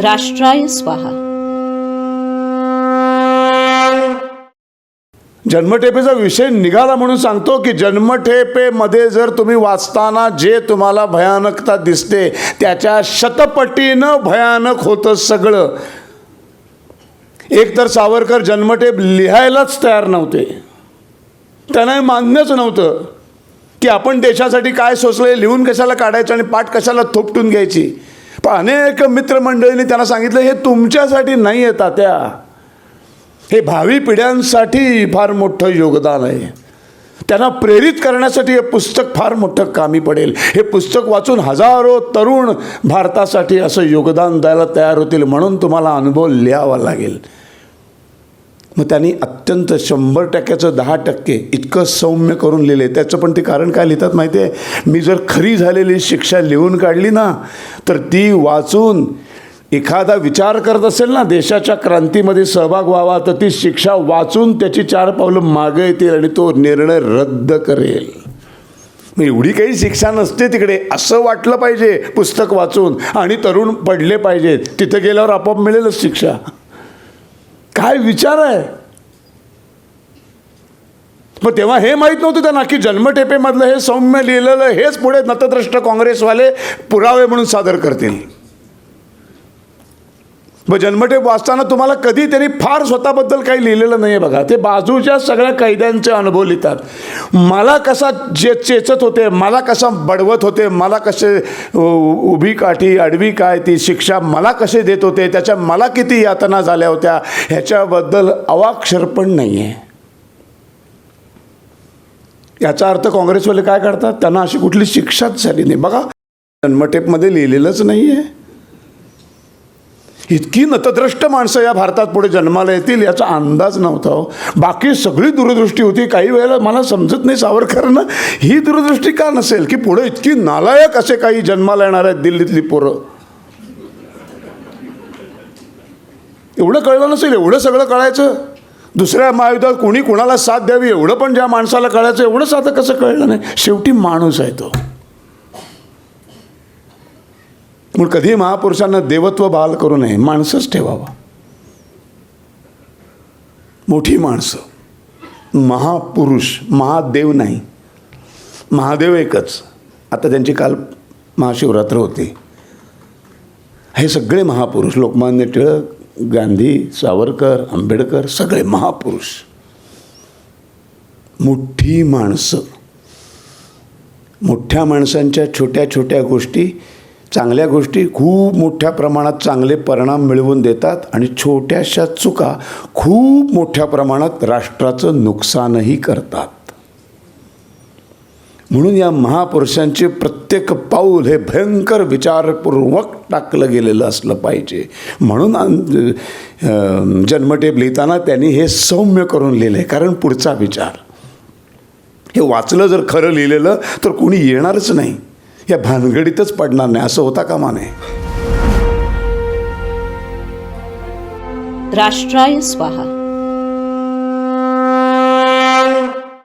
राष्ट्राय स्वाहा. जन्मठेपेचा विषय निघाला म्हणून सांगतो की जन्मठेपेमध्ये जर तुम्ही वाचताना जे तुम्हाला भयानकता दिसते त्याच्या शतपटीनं भयानक होतं सगळं. एक तर सावरकर जन्मठेप लिहायलाच तयार नव्हते. त्यांना मान्यच नव्हतं की आपण देशासाठी काय सोचलं लिहून कशाला काढायचं आणि पाठ कशाला थोपटून घ्यायची. पण अनेक मित्रमंडळींनी त्यांना सांगितलं हे तुमच्यासाठी नाही आहे तात्या. हे भावी पिढ्यांसाठी फार मोठं योगदान आहे. त्यांना प्रेरित करण्यासाठी हे पुस्तक फार मोठं कामी पडेल. हे पुस्तक वाचून हजारो तरुण भारतासाठी असं योगदान द्यायला तयार होतील म्हणून तुम्हाला अनुभव लिहावा लागेल. मग त्यांनी अत्यंत शंभर टक्क्याचं दहा टक्के इतकं सौम्य करून लिहिले. त्याचं पण ते कारण काय लिहितात माहिती आहे? मी जर खरी झालेली शिक्षा लिहून काढली ना तर ती वाचून एखादा विचार करत असेल ना देशाच्या क्रांतीमध्ये सहभाग व्हावा तर ती शिक्षा वाचून त्याची चार पावलं मागे येतील आणि तो निर्णय रद्द करेल. मग एवढी काही शिक्षा नसते तिकडे. असं वाटलं पाहिजे पुस्तक वाचून. आणि तरुण पडले पाहिजेत. तिथं गेल्यावर आपोआप मिळेलच शिक्षा. काय विचार आहे? मग तेव्हा हे माहीत नव्हतं त्यांना की जन्मठेपेमधलं हे सौम्य लिहिलेलं हेच पुढे नतद्रष्ट काँग्रेसवाले पुरावे म्हणून सादर करतील. मग जन्मठेप वाचताना तुम्हाला कधी त्यांनी फार स्वतःबद्दल काही लिहिलेलं नाही आहे बघा. ते बाजूच्या सगळ्या कैद्यांचे अनुभव लिहितात. मला कसा जे चेचत होते मला कसा बडवत होते मला कसे उ- उभी काठी आडवी काय ती शिक्षा मला कसे देत होते त्याच्या मला किती यातना झाल्या होत्या ह्याच्याबद्दल अवाक्षर पण नाही आहे याचा अर्थ काँग्रेसवाले काय करतात? त्यांना अशी कुठली शिक्षाच झाली नाही. बघा जन्मठेपमध्ये लिहिलेलंच नाही आहे इतकी नतद्रष्ट माणसं या भारतात पुढे जन्माला येतील याचा अंदाज नव्हता हो. बाकी सगळी दूरदृष्टी होती. काही वेळेला मला समजत नाही सावरकरांना. ही दूरदृष्टी का नसेल? की पुढे इतकी नालायक असे काही जन्माला येणार आहेत दिल्लीतली पोरं? एवढं कळलं नसेल? एवढं सगळं कळायचं? दुसऱ्या महायुद्धात कोणी कुणाला साथ द्यावी? एवढं पण ज्या माणसाला कळायचं एवढं साधं कसं कळलं नाही? शेवटी माणूस आहे तो. म्हणून कधी महापुरुषांना देवत्व बहाल करू नये माणसंच ठेवावा. मोठी माणसं. महापुरुष महादेव नाही. महादेव एकच. आता त्यांची काल महाशिवरात्र होती. हे सगळे महापुरुष लोकमान्य टिळक गांधी सावरकर आंबेडकर सगळे महापुरुष. मोठी माणसं. मोठ्या माणसांच्या छोट्या छोट्या गोष्टी चांगल्या गोष्टी खूप मोठ्या प्रमाणात चांगले परिणाम मिळवून देतात आणि छोट्याशा चुका खूप मोठ्या प्रमाणात राष्ट्राचं नुकसानही करतात. म्हणून या महापुरुषांचे प्रत्येक पाऊल हे भयंकर विचारपूर्वक टाकलं गेलेलं असलं पाहिजे. म्हणून जन्मटेप लिहिताना त्यांनी हे सौम्य करून लिहिलं आहे कारण पुढचा विचार. हे वाचलं जर खरं लिहिलेलं तर कोणी येणारच नाही. या भानगडीतच पडणार नाही. असं होता कामा नये. राष्ट्राय स्वाहा.